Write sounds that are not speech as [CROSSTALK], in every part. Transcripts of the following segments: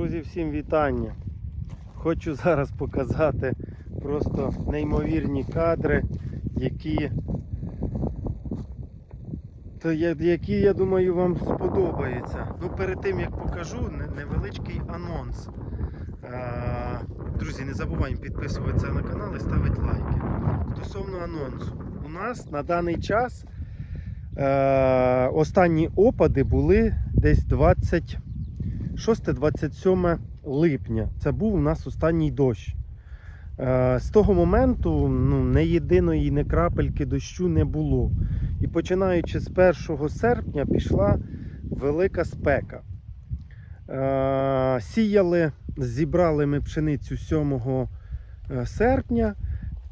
Друзі, всім вітання. Хочу зараз показати просто неймовірні кадри, які, то я- які я думаю вам сподобаються. Ну, перед тим як покажу, невеличкий анонс. Друзі, не забуваємо підписуватися на канал і ставити лайки. Стосовно анонсу, у нас на даний час е, останні опади були десь 20. 6-27 липня. Це був у нас останній дощ. Е, З того моменту ну, не єдиної не крапельки дощу не було. І починаючи з 1 серпня пішла велика спека. Е, Сіяли, зібрали ми пшеницю 7 е, серпня.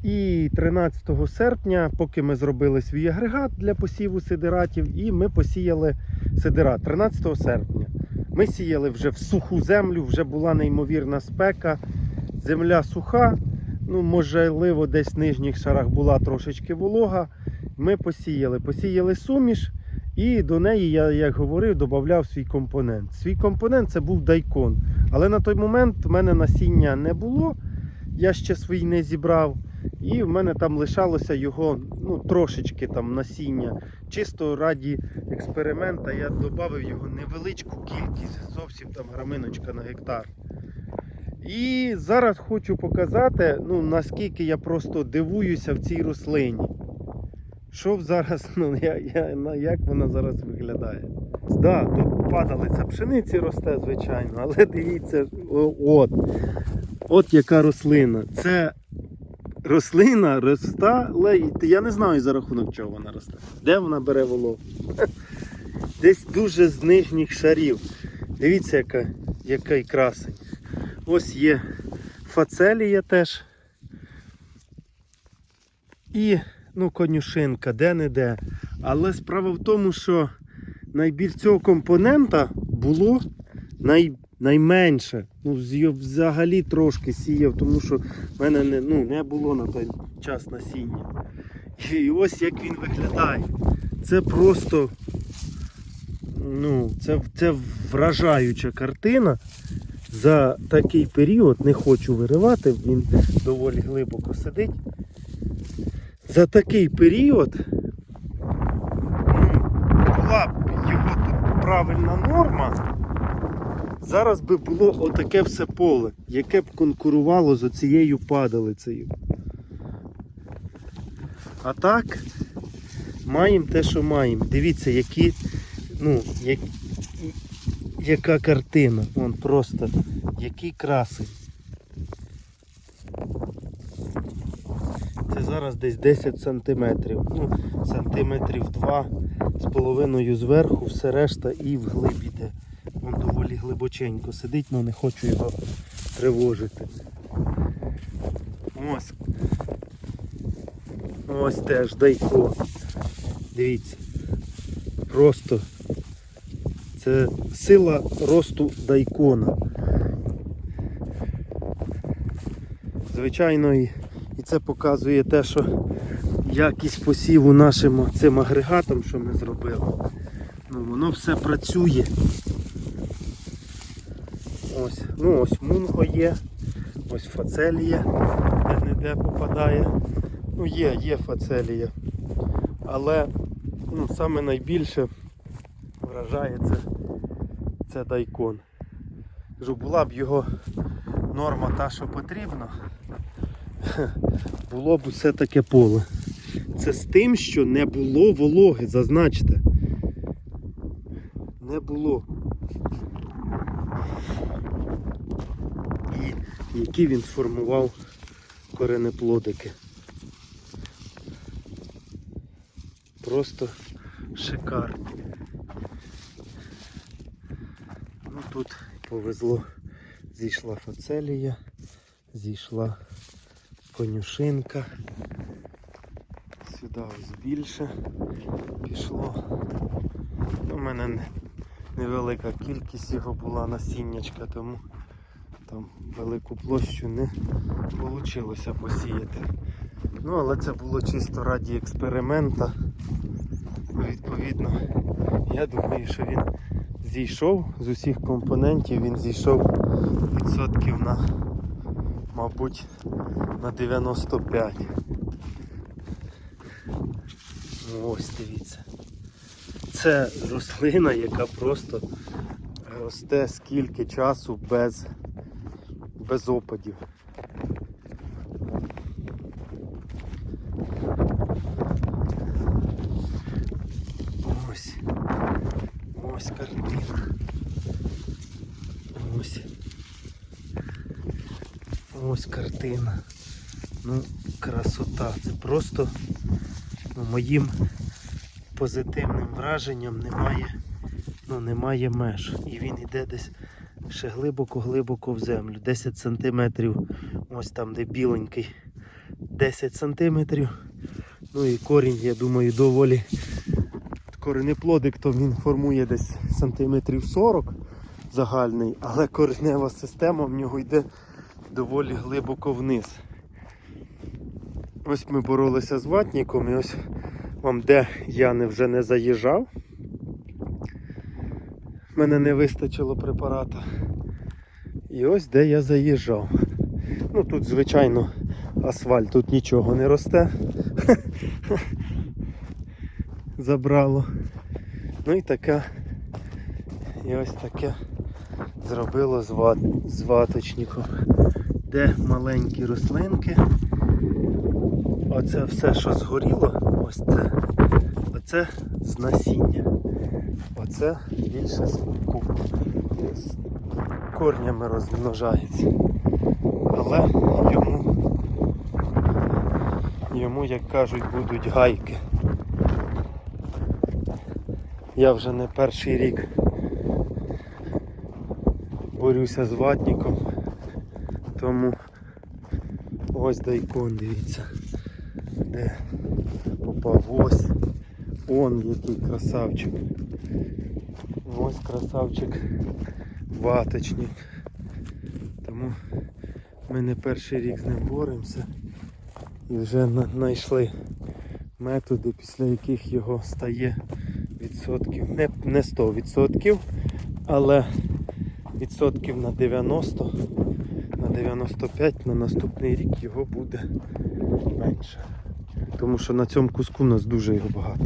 І 13 серпня, поки ми зробили свій агрегат для посіву сидиратів, і ми посіяли сидират 13 серпня. Ми сіяли вже в суху землю, вже була неймовірна спека, земля суха. Ну, можливо, десь в нижніх шарах була трошечки волога. Ми посіяли. Посіяли суміш, і до неї, я як говорив, додавав свій компонент. Свій компонент це був дайкон. Але на той момент в мене насіння не було, я ще свій не зібрав. І в мене там лишалося його ну, трошечки там насіння. Чисто раді експеримента я додав його невеличку кількість, зовсім там граминочка на гектар. І зараз хочу показати, ну, наскільки я просто дивуюся в цій рослині. Що зараз, ну, я, я, як вона зараз виглядає? Да, тут падалиця пшениці росте, звичайно, але дивіться, от, от яка рослина. Це рослина росте, але я не знаю за рахунок чого вона росте. Де вона бере вологу? [LAUGHS] Десь дуже з нижніх шарів. Дивіться, яка, який красень. Ось є фацелія теж. І ну, конюшинка, де-не-де. Але справа в тому, що найбільш цього компонента було най, найменше. Ну, взагалі трошки сіяв, тому що в мене не, ну, не було на той час насіння. І ось як він виглядає. Це просто ну, це, це вражаюча картина. За такий період не хочу виривати, він доволі глибоко сидить. За такий період ну, була б його тут правильна норма. Зараз би було отаке все поле, яке б конкурувало з оцією падалицею. А так, маємо те, що маємо. Дивіться, які, ну, як, яка картина. Вон просто який красень. Це зараз десь 10 сантиметрів. Ну, сантиметрів 2 з половиною зверху, все решта і вглиб іде. Доволі глибоченько сидить, але не хочу його тривожити. Ось. Ось теж дайко. Дивіться. Просто це сила росту дайкона. Звичайно, і, і це показує те, що якість посіву нашим цим агрегатом, що ми зробили, ну, воно все працює. Ось, ну ось мунго є, ось фацелія, де-не-де попадає. Ну є, є фацелія. Але ну, саме найбільше вражає це, це дайкон. Кажу, була б його норма та, що потрібно, [LAUGHS] було б усе таке поле. Це з тим, що не було вологи, зазначте. Не було. І які він сформував коренеплодики. Просто шикарно. Ну тут повезло. Зійшла фацелія, зійшла конюшинка. Сюди ось більше пішло. У мене не- невелика кількість його була насіннячка, тому там велику площу не вийшло посіяти. Ну, але це було чисто раді експеримента. Відповідно, я думаю, що він зійшов з усіх компонентів, він зійшов відсотків на, мабуть, на 95. Ось дивіться. Це рослина, яка просто росте скільки часу без, без опадів. Ось. Ось картина. Ось. Ось картина. Ну, красота. Це просто ну, моїм позитивним враженням немає, ну, немає меж. І він йде десь ще глибоко-глибоко в землю. 10 сантиметрів. Ось там, де біленький. 10 сантиметрів. Ну і корінь, я думаю, доволі коренеплодик, то він формує десь сантиметрів 40 загальний, але коренева система в нього йде доволі глибоко вниз. Ось ми боролися з ватніком і ось вам де я вже не заїжджав. Мене не вистачило препарата. І ось де я заїжджав. Ну тут, звичайно, асфальт, тут нічого не росте. [LAUGHS] Забрало. Ну і така. І ось таке зробило з, з ваточником. Де маленькі рослинки. Оце все, що згоріло, ось це. Оце з насіння. Оце більше з, з корнями розмножається. Але йому, йому, як кажуть, будуть гайки. Я вже не перший рік борюся з ватником, тому ось дайкон, дивіться, де попав ось. Он який красавчик. Ось красавчик ваточник. Тому ми не перший рік з ним боремося і вже знайшли методи, після яких його стає відсотків, не, не 100 відсотків, але відсотків на 90, на 95 на наступний рік його буде менше. Тому що на цьому куску у нас дуже його багато.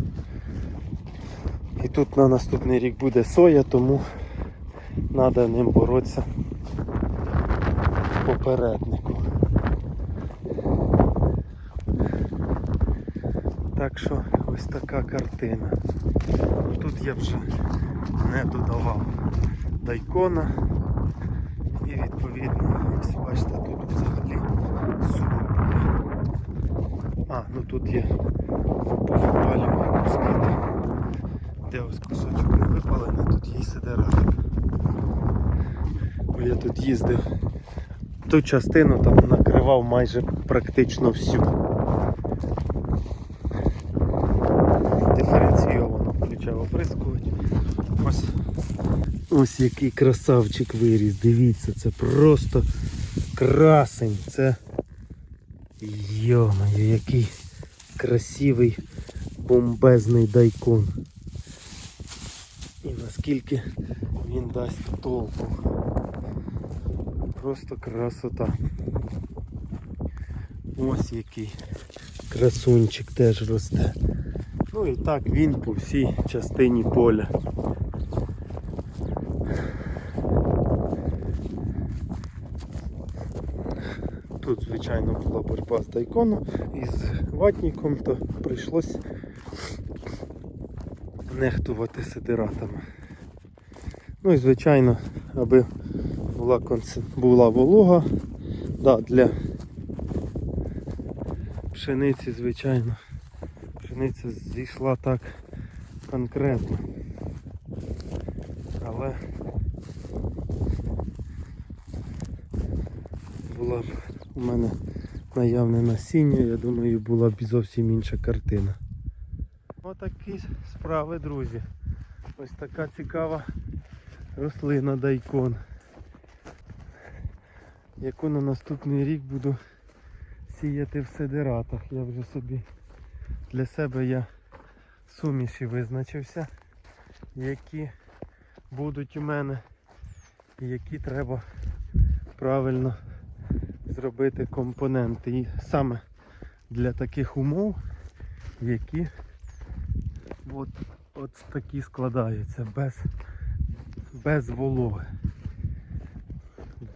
І тут на наступний рік буде соя, тому треба ним боротися попереднику. Так що ось така картина. Тут я вже не додавав дайкона і відповідно, ось бачите, тут взагалі сухо буде. А, ну тут є повипалювані куски. Де ось кусочок не випалений, тут є сидератик. Бо я тут їздив ту частину там накривав майже практично всю. Диференційовано включав оприскувач. Ось, ось який красавчик виріс. Дивіться, це просто красень. Це Йо-моє, який красивий бомбезний дайкон. І наскільки він дасть толку. Просто красота. Ось який красунчик теж росте. Ну і так він по всій частині поля. Тут, звичайно, була боротьба з дайконом і з ватніком, то прийшлось нехтувати сидиратами. Ну і звичайно, аби була, була волога да, для пшениці, звичайно. Пшениця зійшла так конкретно. Але була б у мене наявне насіння, я думаю, була б зовсім інша картина. Отакі справи, друзі. Ось така цікава рослина дайкон. Яку на наступний рік буду сіяти в сидератах. Я вже собі для себе я суміші визначився, які будуть у мене, і які треба правильно зробити компоненти. І саме для таких умов, які от, от такі складаються без, без вологи.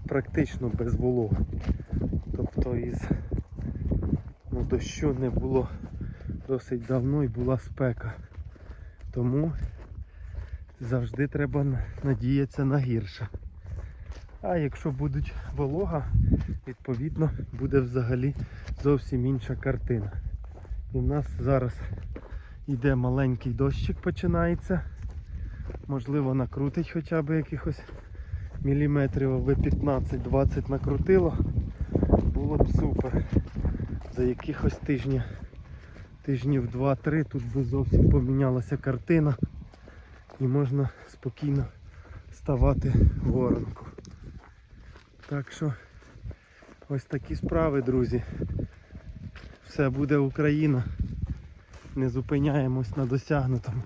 Практично без вологи. Тобто із ну, дощу не було досить давно і була спека. Тому завжди треба надіятися на гірше. А якщо будуть волога, відповідно буде взагалі зовсім інша картина. І в нас зараз йде маленький дощик починається. Можливо накрутить хоча б якихось міліметрів, аби 15-20 накрутило. Було б супер. За якихось тижнів, тижнів 2-3 тут би зовсім помінялася картина і можна спокійно ставати воронку. Так що ось такі справи, друзі. Все буде Україна. Не зупиняємось на досягнутому.